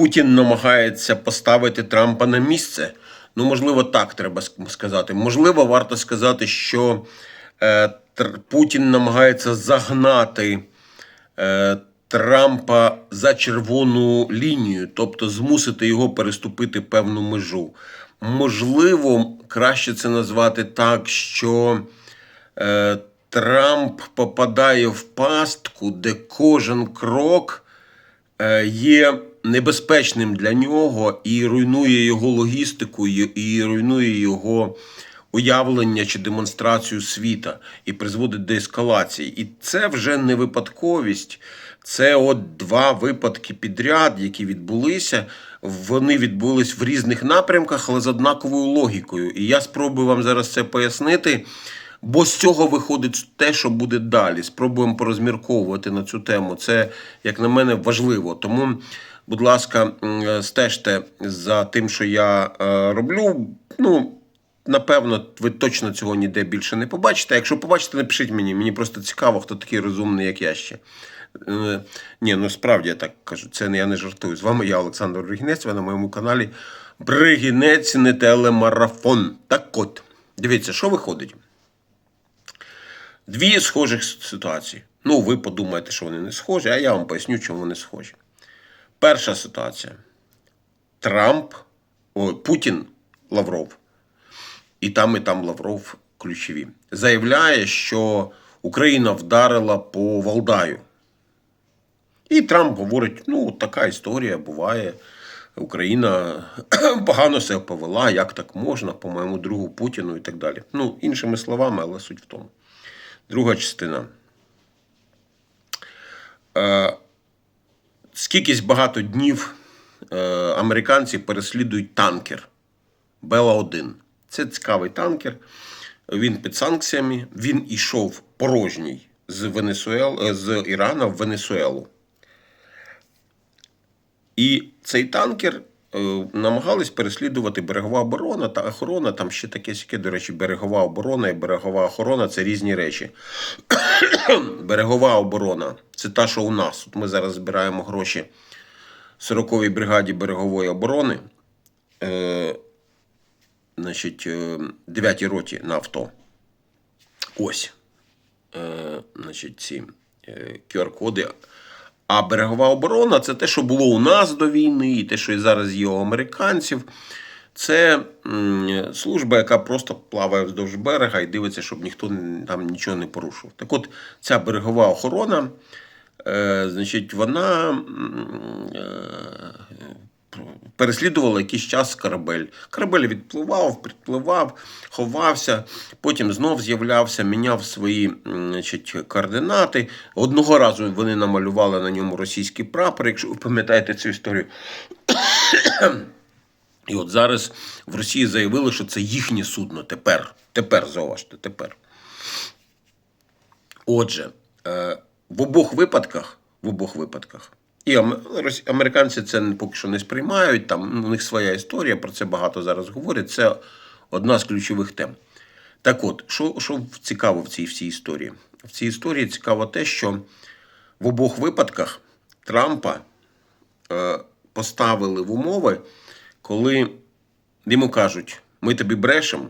Путін намагається поставити Трампа на місце. Ну, можливо, так треба сказати. Можливо, варто сказати, що е, Путін намагається загнати е, Трампа за червону лінію, тобто змусити його переступити певну межу. Можливо, краще це назвати так, що е, Трамп попадає в пастку, де кожен крок е, є небезпечним для нього і руйнує його логістику, і руйнує його уявлення чи демонстрацію світа і призводить до ескалації. І це вже не випадковість. Це от два випадки підряд, які відбулися. Вони відбулись в різних напрямках, але з однаковою логікою. І я спробую вам зараз це пояснити. Бо з цього виходить те, що буде далі. Спробуємо порозмірковувати на цю тему. Це, як на мене, важливо. Тому, будь ласка, стежте за тим, що я е, роблю. Ну, напевно, ви точно цього ніде більше не побачите. Якщо побачите, напишіть мені. Мені просто цікаво, хто такий розумний, як я ще. Е, Ні, ну справді я так кажу, це я не жартую. З вами я, Олександр Бригінець, ви на моєму каналі Бригінець не телемарафон. Так от, дивіться, що виходить. Дві схожих ситуації. Ну, ви подумаєте, що вони не схожі, а я вам поясню, чому вони схожі. Перша ситуація. Трамп, о, Путін, Лавров. І там, і там Лавров ключові. Заявляє, що Україна вдарила по Валдаю. І Трамп говорить: ну, така історія буває. Україна погано себе повела, як так можна, по моєму другу Путіну і так далі. Ну, іншими словами, але суть в тому. Друга частина. Е, скількись багато днів е, американці переслідують танкер Бела 1 Це цікавий танкер. Він під санкціями. Він ішов порожній з, Венесуел, е, з Ірана в Венесуелу. І цей танкер намагались переслідувати берегова оборона та охорона. Там ще таке сяке, до речі, берегова оборона і берегова охорона це різні речі. берегова оборона це та, що у нас. От ми зараз збираємо гроші 40-й бригаді берегової оборони. Е, значить, е, 9-й роті на авто. Ось. Е, значить, ці е, QR-коди. А берегова оборона це те, що було у нас до війни, і те, що і зараз є у американців. Це служба, яка просто плаває вздовж берега і дивиться, щоб ніхто там нічого не порушив. Так от, ця берегова охорона, е, значить, вона м, переслідувала якийсь час корабель. Корабель відпливав, підпливав, ховався, потім знов з'являвся, міняв свої значить, координати. Одного разу вони намалювали на ньому російський прапор, якщо ви пам'ятаєте цю історію. І от зараз в Росії заявили, що це їхнє судно тепер. Тепер, зауважте, тепер. Отже, е, в обох випадках, в обох випадках, і американці це поки що не сприймають, там ну, у них своя історія, про це багато зараз говорять. Це одна з ключових тем. Так от, що, що цікаво в цій всій історії? В цій історії цікаво те, що в обох випадках Трампа е, поставили в умови, коли йому кажуть: ми тобі брешемо,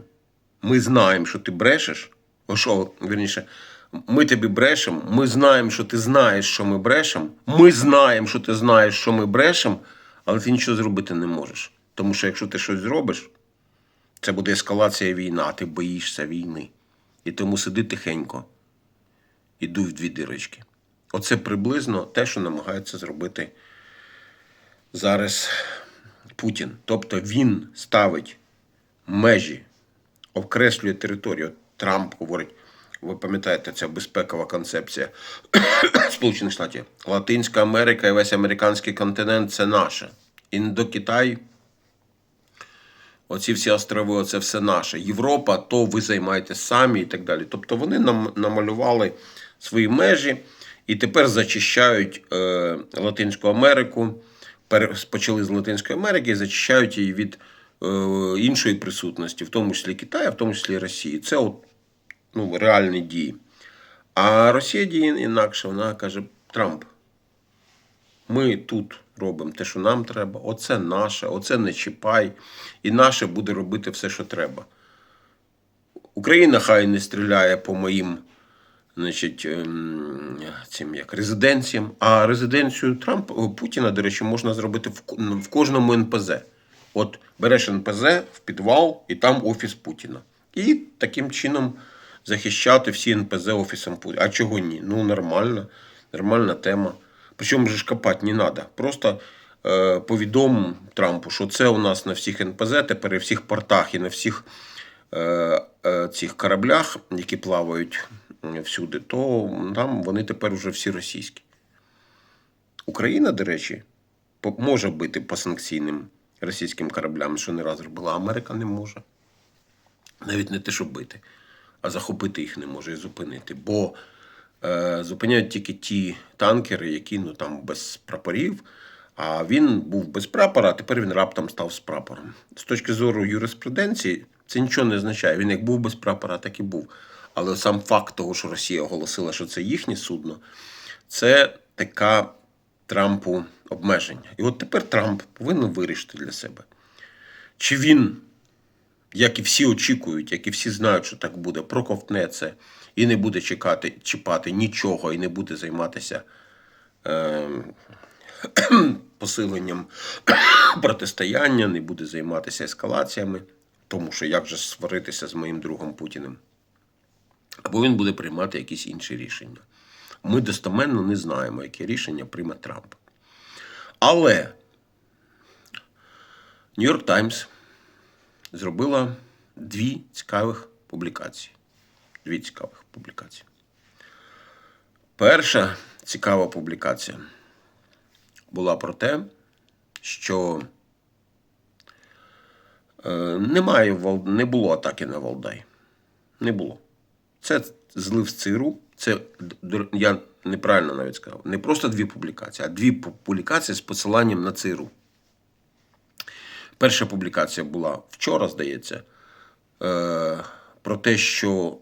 ми знаємо, що ти брешеш. О, що, вірніше, ми тобі брешемо, ми знаємо, що ти знаєш, що ми брешемо. Ми знаємо, що ти знаєш, що ми брешемо, але ти нічого зробити не можеш. Тому що якщо ти щось зробиш, це буде ескалація війни, а ти боїшся війни. І тому сиди тихенько і дуй в дві дирочки. Оце приблизно те, що намагається зробити зараз Путін. Тобто він ставить межі, окреслює територію. Трамп говорить, ви пам'ятаєте, ця безпекова концепція Сполучених Штатів. Латинська Америка і весь американський континент це наше. Індокитай. Оці всі острови, оце все наше. Європа, то ви займаєте самі і так далі. Тобто вони нам намалювали свої межі і тепер зачищають е, Латинську Америку. Почали з Латинської Америки і зачищають її від е, іншої присутності, в тому числі Китаю, в тому числі Росії. Це от, ну, реальні дії. А Росія діє інакше. Вона каже: Трамп, ми тут робимо те, що нам треба. Оце наше, оце не чіпай. І наше буде робити все, що треба. Україна хай не стріляє по моїм значить, ем, цим як резиденціям. А резиденцію Трампа Путіна, до речі, можна зробити в кожному НПЗ. От береш НПЗ в підвал, і там офіс Путіна. І таким чином захищати всі НПЗ офісом Путіна. А чого ні? Ну, нормально, нормальна тема. Причому ж копати не треба. Просто е, повідом Трампу, що це у нас на всіх НПЗ, тепер і всіх портах і на всіх е, е, цих кораблях, які плавають всюди, то там вони тепер вже всі російські. Україна, до речі, може бити по санкційним російським кораблям, що не раз робила, Америка не може. Навіть не те, щоб бити, а захопити їх не може і зупинити. Бо е, зупиняють тільки ті танкери, які ну, там без прапорів. А він був без прапора, а тепер він раптом став з прапором. З точки зору юриспруденції, це нічого не означає. Він як був без прапора, так і був. Але сам факт того, що Росія оголосила, що це їхнє судно, це така Трампу обмеження. І от тепер Трамп повинен вирішити для себе, чи він, як і всі очікують, як і всі знають, що так буде, проковтне це і не буде чекати, чіпати нічого, і не буде займатися е, посиленням протистояння, не буде займатися ескалаціями, тому що як же сваритися з моїм другом Путіним. Або він буде приймати якісь інші рішення. Ми достеменно не знаємо, яке рішення прийме Трамп. Але Нью-Йорк Таймс зробила дві цікавих публікації. Дві цікавих публікації. Перша цікава публікація була про те, що е, немає не було атаки на Валдай. Не було. Це злив з ЦРУ. Це я неправильно навіть сказав. Не просто дві публікації, а дві публікації з посиланням на ЦРУ. Перша публікація була вчора, здається, е, про те, що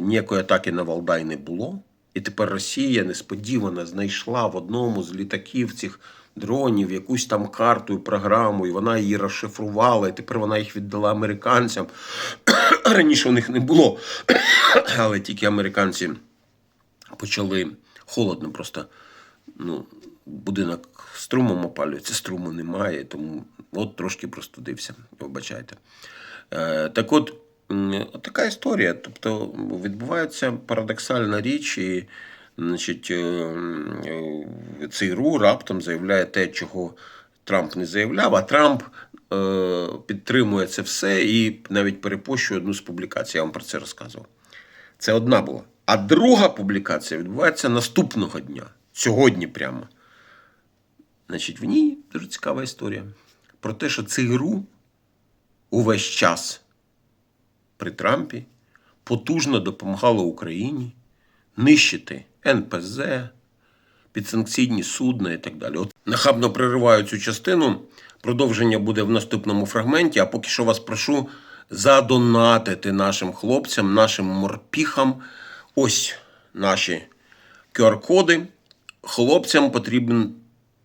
ніякої атаки на Валдай не було. І тепер Росія несподівано знайшла в одному з літаків цих дронів якусь там карту і програму, і вона її розшифрувала, і тепер вона їх віддала американцям. Раніше у них не було. Але тільки американці почали холодно просто. Ну, будинок струмом опалюється, струму немає, тому от трошки простудився, вибачайте. Е, так от, така історія. Тобто відбувається парадоксальна річ, і значить, е, е, ЦРУ раптом заявляє те, чого Трамп не заявляв, а Трамп підтримує це все і навіть перепощує одну з публікацій. Я вам про це розказував. Це одна була. А друга публікація відбувається наступного дня, сьогодні прямо. Значить, в ній дуже цікава історія про те, що ЦРУ увесь час при Трампі потужно допомагало Україні нищити НПЗ, підсанкційні судна і так далі. От нахабно перериваю цю частину. Продовження буде в наступному фрагменті. А поки що вас прошу задонатити нашим хлопцям, нашим морпіхам. Ось наші QR-коди. Хлопцям потрібен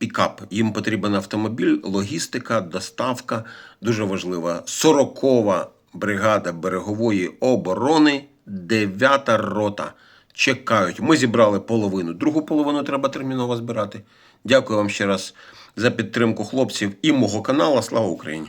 пікап. Їм потрібен автомобіль, логістика, доставка. Дуже важлива. 40-ва бригада берегової оборони, 9-та рота. Чекають. Ми зібрали половину. Другу половину треба терміново збирати. Дякую вам ще раз за підтримку хлопців і мого каналу. Слава Україні!